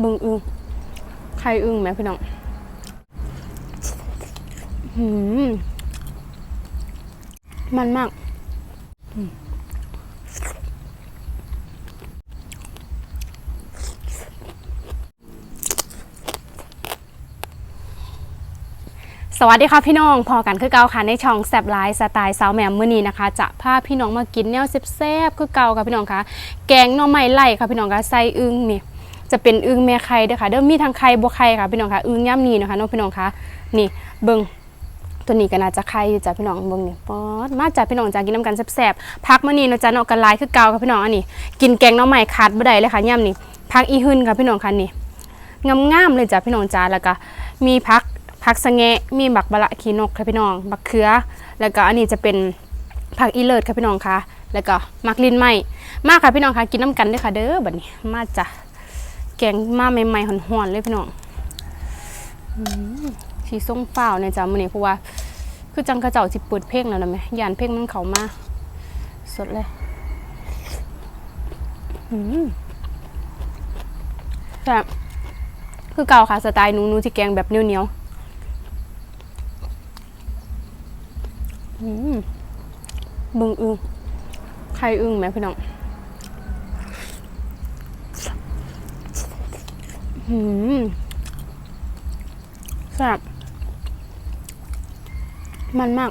เบิ่งอึงไข่อึงไหมพี่น้องหืมมันมากสวัสดีค่ะพี่น้องพอกันคือเก่าค่ะในช่องแซบไลฟ์สไตล์สาวแหมมมื้อนี้นะคะ จะพาพี่น้องมากินแนวแซ่บๆคือเก่าค่ะพี่น้องคะแกงหน่อไม้ไล่ค่ะพี่น้องคะใส่อึ้งนี่ จะเป็นอึงแม่ไข่เด้อค่ะเด้อมีทั้งไข่บ่ไข่ค่ะพี่น้องคะอึงย่ำนีนะคะน้องพี่น้องคะนี่เบิ่งตัวนี้ก็น่าจะไข่อยู่จ้ะพี่น้องเบิ่งนี่ป๊อดมาจ้ะพี่น้องจ้ะกินน้ำกันแซ่บๆพักมื้อนี้เนาะจ้ะเนาะกันลายคือเก่าค่ะพี่น้องอันนี้กินแกงน่องไม้ขาดบ่ได้เลยค่ะย่ำนี่พักอีหึนค่ะพี่น้องค่ะนี่งามๆเลยจ้ะพี่น้องจ้าแล้วก็มีพักพักสะแงะมีบักบะละขีนกค่ะพี่น้องบักเขือ แล้วก็อันนี้จะเป็นผักอีเลิศค่ะพี่น้องค่ะ แล้วก็มักลินไหมมากค่ะพี่น้องค่ะกินน้ำกันด้อค่ะเด้อบัดนี้มาจ้ะ แกงมาใหม่ๆหอนๆเลยพี่น้องอืมสีส้มเปล่าเนี่ยจ้ะมื้อนี้เพราะว่า คือจังกระเจ้าสิเปิดเพลงแล้วนะแม่ยานเพลงมันเข้ามาสดเลยอืมแต่บคือเก่าค่ะสไตล์นูนูที่แกงแบบเหนียวๆอืมเบึงอึงไข่อึงไหมพี่น้อง หืมแซ่บมันมาก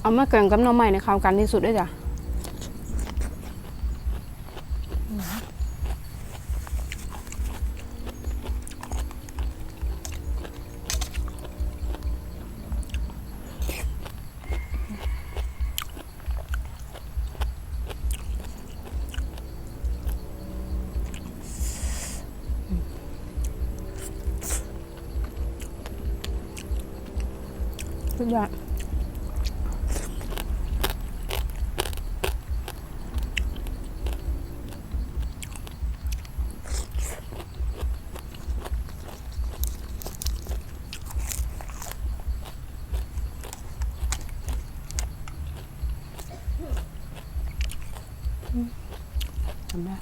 เอามาแกงกับน้ำใหม่ในข้าวกันที่สุดด้วยจ้ะ สุดยอดทำได้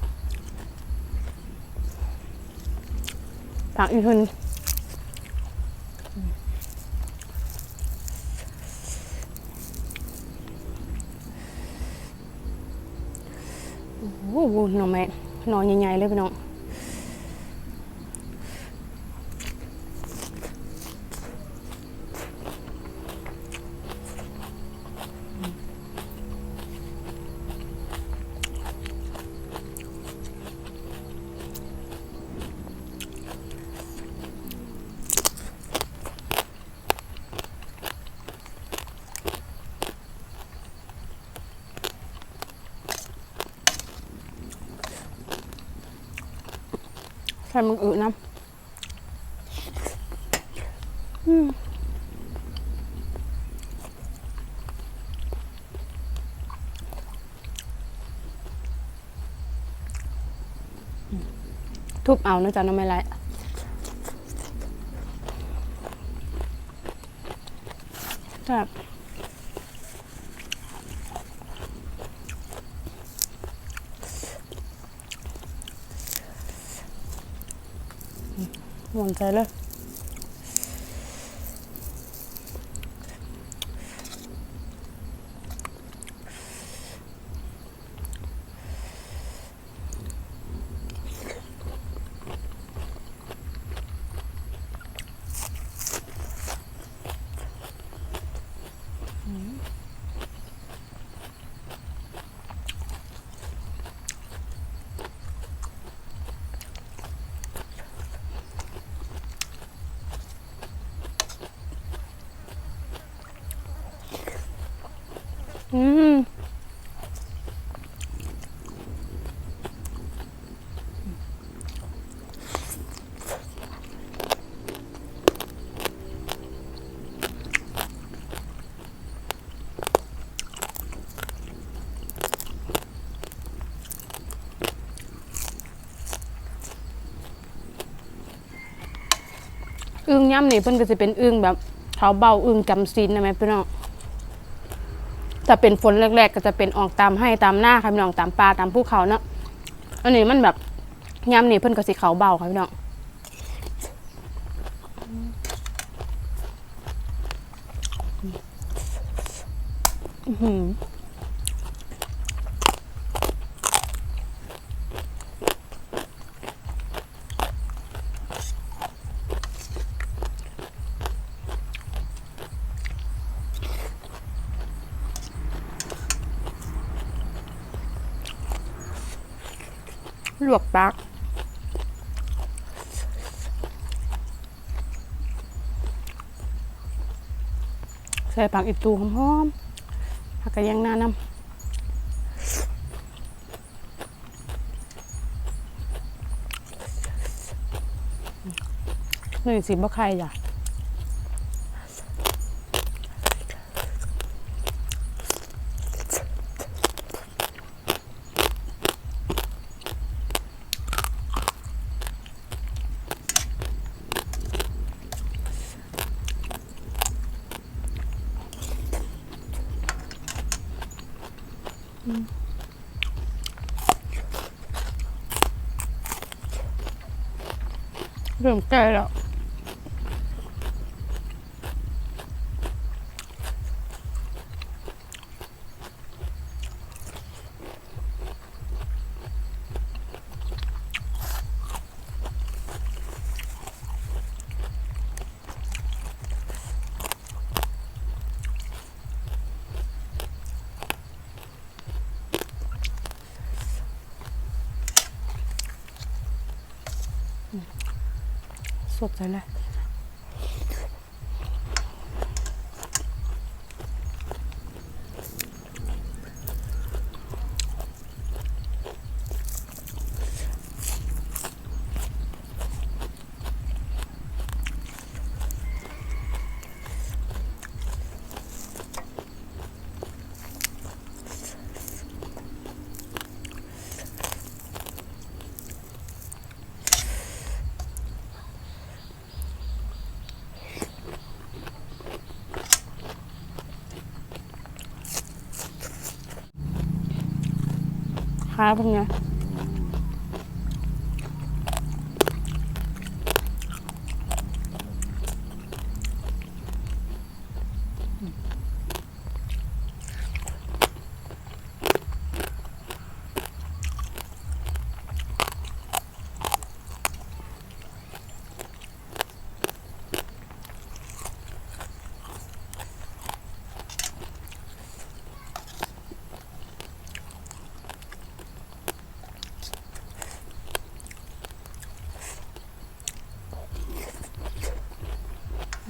ผักอีกคนโอ้โหหน่อไม้หน่อใหญ่ๆเลยพี่น้อง ใส่มึงอึน้ำอืมทุบเอานะจ๊ะน้องไม่ไรแบบ หวังใจเลย อืมอึ้งย่ำนี่เพิ่นก็จะเป็นอึ้งแบบเท้าเบาอึ้งจำศีลนะแม่พี่น้อง ถ้าเป็นฝนแรก ๆ ก็จะเป็นออกตามให้ตามหน้าค่ะพี่น้องตามปลาตามภูเขาเนาะอันนี้มันแบบยามนี่เพิ่นก็สิเขาเบาค่ะพี่น้องอือหือ ลวกปากใส่ผักอีตูหอมๆผักกระเทียงหน้าน้ำนี่สิบ่ใครจ้ะ เริ่มใกล้แล้ว สดใจเล ยค้าเนี้ย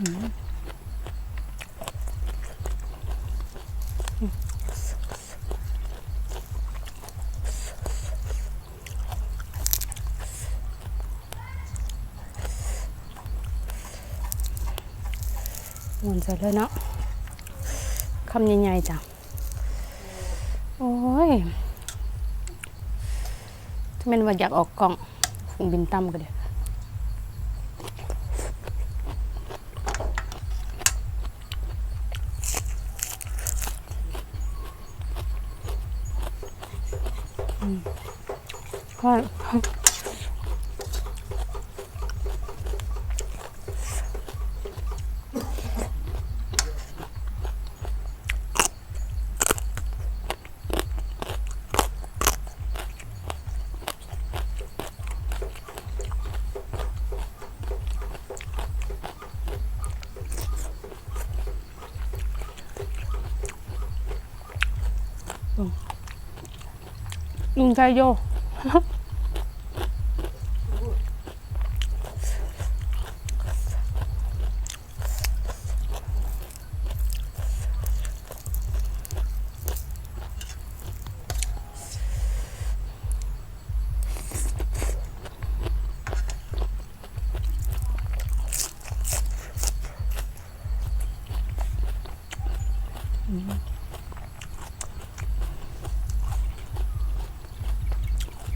หมุนใส่เลยเนาะคำใหญ่ๆจ้ะ โอ้ยถ้าเป็นว่าอยากออกกล่องคงบินตั้มก็เดี๋ยว อืม ลุงใจโย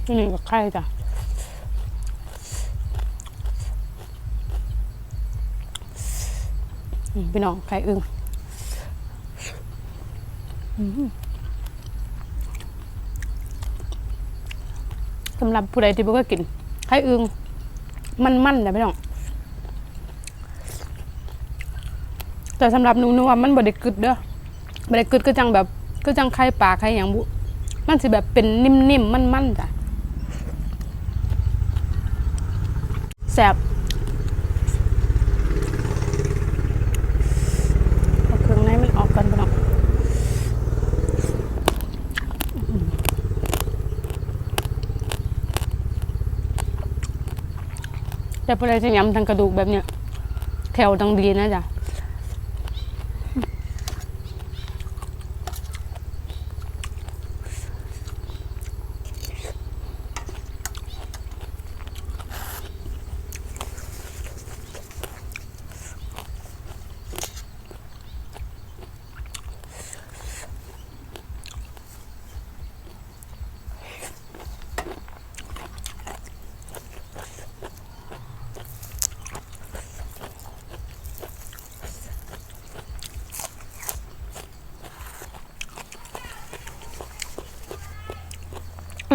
นี่หนึ่งกับไข่จ้ะพี่น้องไข่อึ้งสำหรับผู้ใดที่บ่เคยกินไข่อึงมันๆนะพี่น้องแต่สำหรับหนูหนูว่ามันบ่ได้กึดเด้อบ่ได้กึดก็จังแบบก็จังไข่ปลาไข่หยังบุมันสิแบบเป็นนิ่มๆมันๆจ้ะ แสบเอาเครื่องในมันออกกันไปหน่อยแต่ผู้ใดที่ยำทางกระดูกแบบเนี้ยแถวต้องดีนะจ๊ะ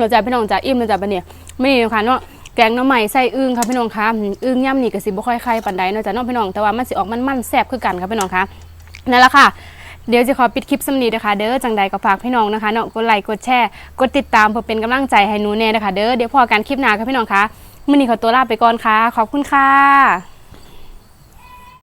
เราจะพี่น้องจะอิ่มเราจะปะเนี่ยไม่นี่นะคะเนาะแกงหน้ำใหม่ใส่อึ้งค่ะพี่น้องคะอึ้งย่ำนี่ก็สิบ่ค่อยใครปันใดเนาะจ้ะเนาะพี่น้องแต่ว่ามันสิออกมันๆแซ่บคือกันค่ะพี่น้องคะนั่นแหละค่ะเดี๋ยวจะขอปิดคลิปสำนีนะคะเด้อจังใดก็ฝากพี่น้องนะคะเนาะกดไลค์กดแชร์กดติดตามเพื่อเป็นกำลังใจให้หนูแน่นะคะเด้อเดี๋ยวพอกันคลิปหน้าค่ะพี่น้องคะมื้อนี้ขอตัวลาไปก่อนค่ะ ขอบคุณค่ะ